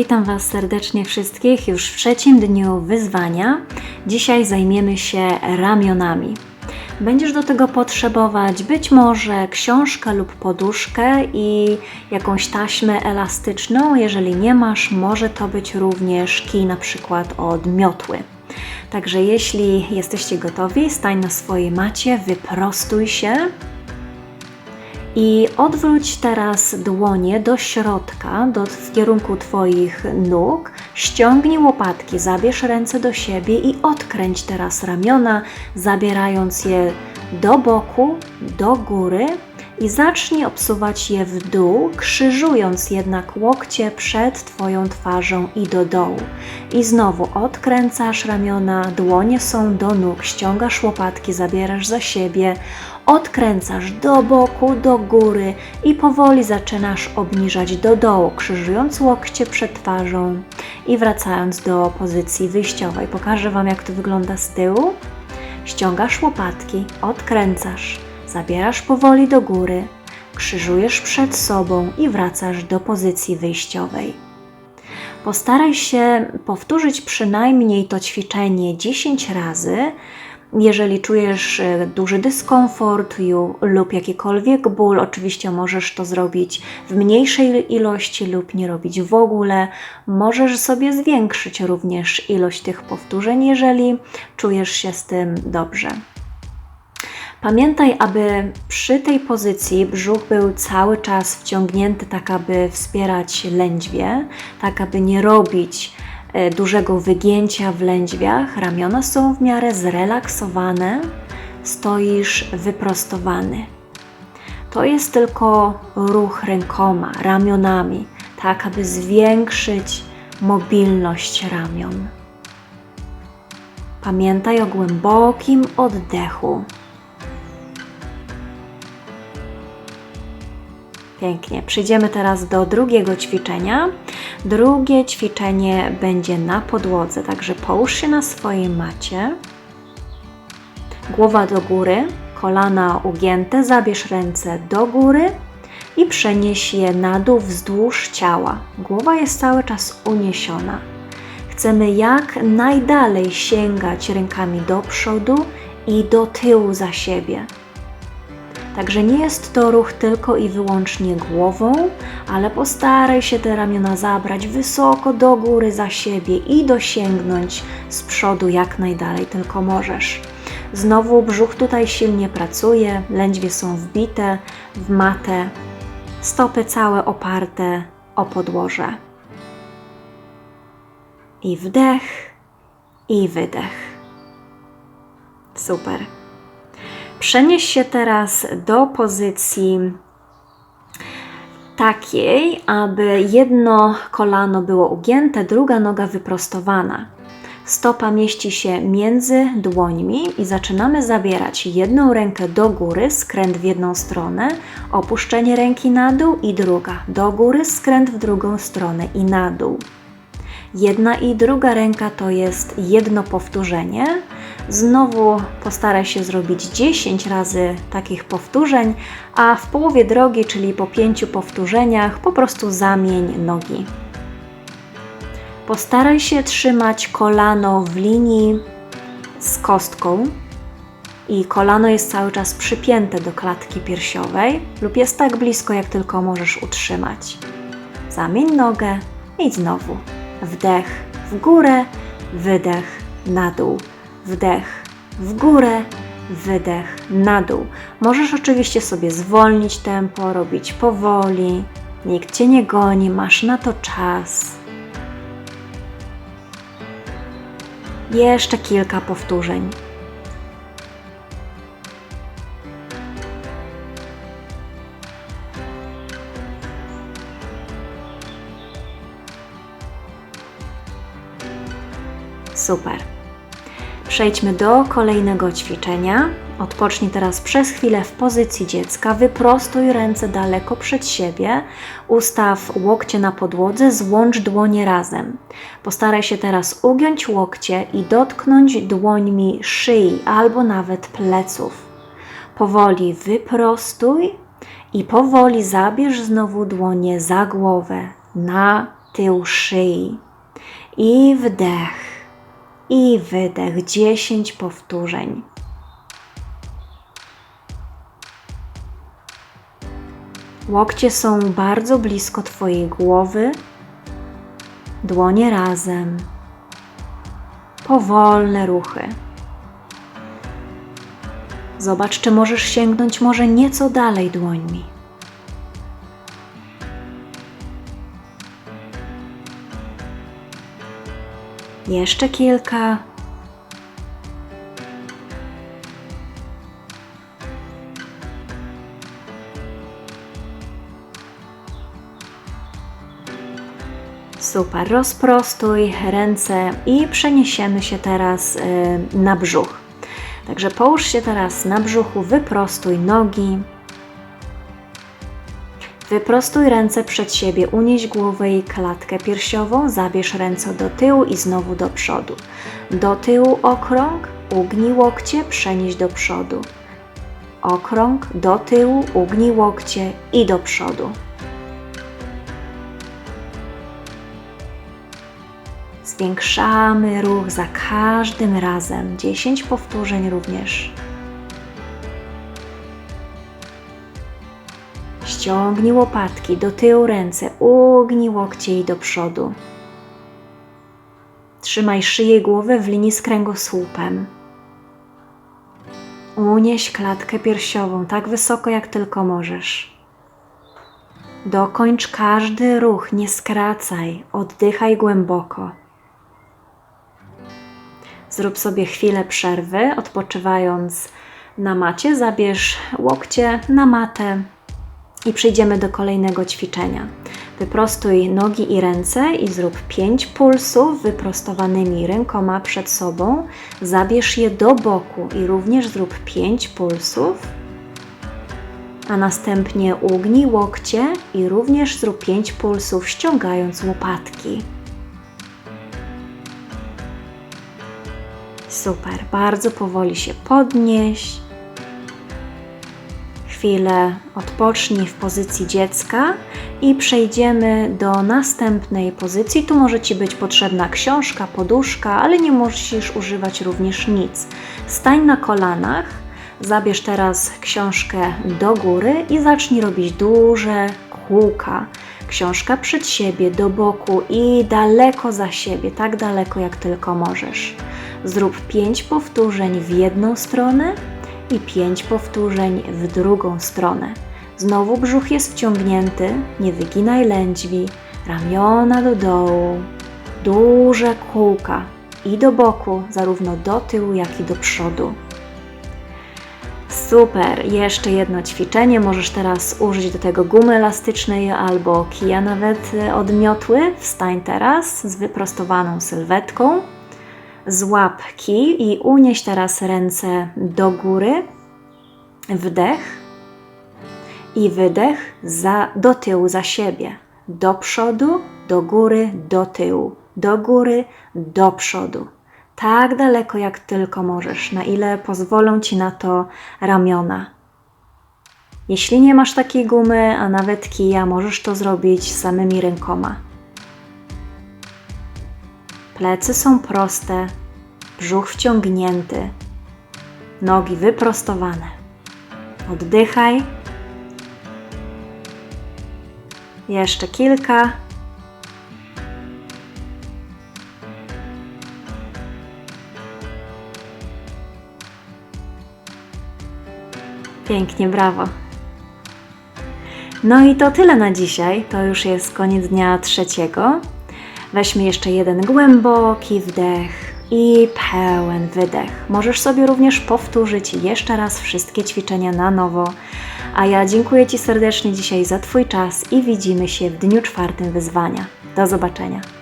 Witam Was serdecznie wszystkich już w trzecim dniu wyzwania. Dzisiaj zajmiemy się ramionami. Będziesz do tego potrzebować być może książkę lub poduszkę i jakąś taśmę elastyczną. Jeżeli nie masz, może to być również kij na przykład od miotły. Także jeśli jesteście gotowi, stań na swojej macie, wyprostuj się i odwróć teraz dłonie do środka, do, w kierunku Twoich nóg. Ściągnij łopatki, zabierz ręce do siebie i odkręć teraz ramiona, zabierając je do boku, do góry i zacznij obsuwać je w dół, krzyżując jednak łokcie przed Twoją twarzą i do dołu. I znowu odkręcasz ramiona, dłonie są do nóg, ściągasz łopatki, zabierasz za siebie, odkręcasz do boku, do góry i powoli zaczynasz obniżać do dołu, krzyżując łokcie przed twarzą i wracając do pozycji wyjściowej. Pokażę Wam, jak to wygląda z tyłu. Ściągasz łopatki, odkręcasz, zabierasz powoli do góry, krzyżujesz przed sobą i wracasz do pozycji wyjściowej. Postaraj się powtórzyć przynajmniej to ćwiczenie 10 razy, jeżeli czujesz e, duży dyskomfort lub jakikolwiek ból, oczywiście możesz to zrobić w mniejszej ilości lub nie robić w ogóle. Możesz sobie zwiększyć również ilość tych powtórzeń, jeżeli czujesz się z tym dobrze. Pamiętaj, aby przy tej pozycji brzuch był cały czas wciągnięty, tak aby wspierać lędźwie, tak aby nie robić E, dużego wygięcia w lędźwiach, ramiona są w miarę zrelaksowane, stoisz wyprostowany. To jest tylko ruch rękoma, ramionami, tak aby zwiększyć mobilność ramion. Pamiętaj o głębokim oddechu. Pięknie. Przejdziemy teraz do drugiego ćwiczenia. Drugie ćwiczenie będzie na podłodze, także połóż się na swojej macie. Głowa do góry, kolana ugięte, zabierz ręce do góry i przenieś je na dół wzdłuż ciała. Głowa jest cały czas uniesiona. Chcemy jak najdalej sięgać rękami do przodu i do tyłu za siebie. Także nie jest to ruch tylko i wyłącznie głową, ale postaraj się te ramiona zabrać wysoko do góry za siebie i dosięgnąć z przodu jak najdalej tylko możesz. Znowu brzuch tutaj silnie pracuje, lędźwie są wbite w matę, stopy całe oparte o podłoże. I wdech, i wydech. Super. Przenieś się teraz do pozycji takiej, aby jedno kolano było ugięte, druga noga wyprostowana. Stopa mieści się między dłońmi i zaczynamy zabierać jedną rękę do góry, skręt w jedną stronę, opuszczenie ręki na dół i druga do góry, skręt w drugą stronę i na dół. Jedna i druga ręka to jest jedno powtórzenie. Znowu postaraj się zrobić 10 razy takich powtórzeń, a w połowie drogi, czyli po pięciu powtórzeniach, po prostu zamień nogi. Postaraj się trzymać kolano w linii z kostką i kolano jest cały czas przypięte do klatki piersiowej lub jest tak blisko, jak tylko możesz utrzymać. Zamień nogę i znowu wdech w górę, wydech na dół, wdech w górę, wydech na dół. Możesz oczywiście sobie zwolnić tempo, robić powoli, nikt cię nie goni, masz na to czas. Jeszcze kilka powtórzeń. Super. Przejdźmy do kolejnego ćwiczenia. Odpocznij teraz przez chwilę w pozycji dziecka. Wyprostuj ręce daleko przed siebie. Ustaw łokcie na podłodze, złącz dłonie razem. Postaraj się teraz ugiąć łokcie i dotknąć dłońmi szyi albo nawet pleców. Powoli wyprostuj i powoli zabierz znowu dłonie za głowę, na tył szyi. I wdech, i wydech. 10 powtórzeń. Łokcie są bardzo blisko Twojej głowy, dłonie razem, powolne ruchy. Zobacz, czy możesz sięgnąć może nieco dalej dłońmi. Jeszcze kilka. Super, rozprostuj ręce i przeniesiemy się teraz y, na brzuch. Także połóż się teraz na brzuchu, wyprostuj nogi. Wyprostuj ręce przed siebie, unieś głowę i klatkę piersiową, zabierz ręce do tyłu i znowu do przodu. Do tyłu okrąg, ugnij łokcie, przenieś do przodu. Okrąg, do tyłu, ugnij łokcie i do przodu. Zwiększamy ruch za każdym razem. 10 powtórzeń również. Ściągnij łopatki do tyłu ręce, ugnij łokcie i do przodu. Trzymaj szyję i głowę w linii z kręgosłupem. Unieś klatkę piersiową tak wysoko, jak tylko możesz. Dokończ każdy ruch, nie skracaj, oddychaj głęboko. Zrób sobie chwilę przerwy, odpoczywając na macie. Zabierz łokcie na matę i przejdziemy do kolejnego ćwiczenia. Wyprostuj nogi i ręce i zrób 5 pulsów wyprostowanymi rękoma przed sobą. Zabierz je do boku i również zrób 5 pulsów. A następnie ugnij łokcie i również zrób 5 pulsów, ściągając łopatki. Super, bardzo powoli się podnieś. Chwilę odpocznij w pozycji dziecka i przejdziemy do następnej pozycji. Tu może Ci być potrzebna książka, poduszka, ale nie musisz używać również nic. Stań na kolanach, zabierz teraz książkę do góry i zacznij robić duże kółka. Książka przed siebie, do boku i daleko za siebie, tak daleko jak tylko możesz. Zrób 5 powtórzeń w jedną stronę i 5 powtórzeń w drugą stronę. Znowu brzuch jest wciągnięty, nie wyginaj lędźwi, ramiona do dołu, duże kółka i do boku, zarówno do tyłu, jak i do przodu. Super, jeszcze jedno ćwiczenie. Możesz teraz użyć do tego gumy elastycznej albo kija nawet odmiotły. Wstań teraz z wyprostowaną sylwetką. Złap kij i unieś teraz ręce do góry. Wdech i wydech za, do tyłu za siebie. Do przodu, do góry, do tyłu. Do góry, do przodu. Tak daleko jak tylko możesz, na ile pozwolą ci na to ramiona. Jeśli nie masz takiej gumy, a nawet kija, możesz to zrobić samymi rękoma. Plecy są proste, brzuch wciągnięty, nogi wyprostowane. Oddychaj. Jeszcze kilka. Pięknie, brawo. No i to tyle na dzisiaj. To już jest koniec dnia trzeciego. Weźmy jeszcze jeden głęboki wdech i pełen wydech. Możesz sobie również powtórzyć jeszcze raz wszystkie ćwiczenia na nowo. A ja dziękuję Ci serdecznie dzisiaj za Twój czas i widzimy się w dniu czwartym wyzwania. Do zobaczenia.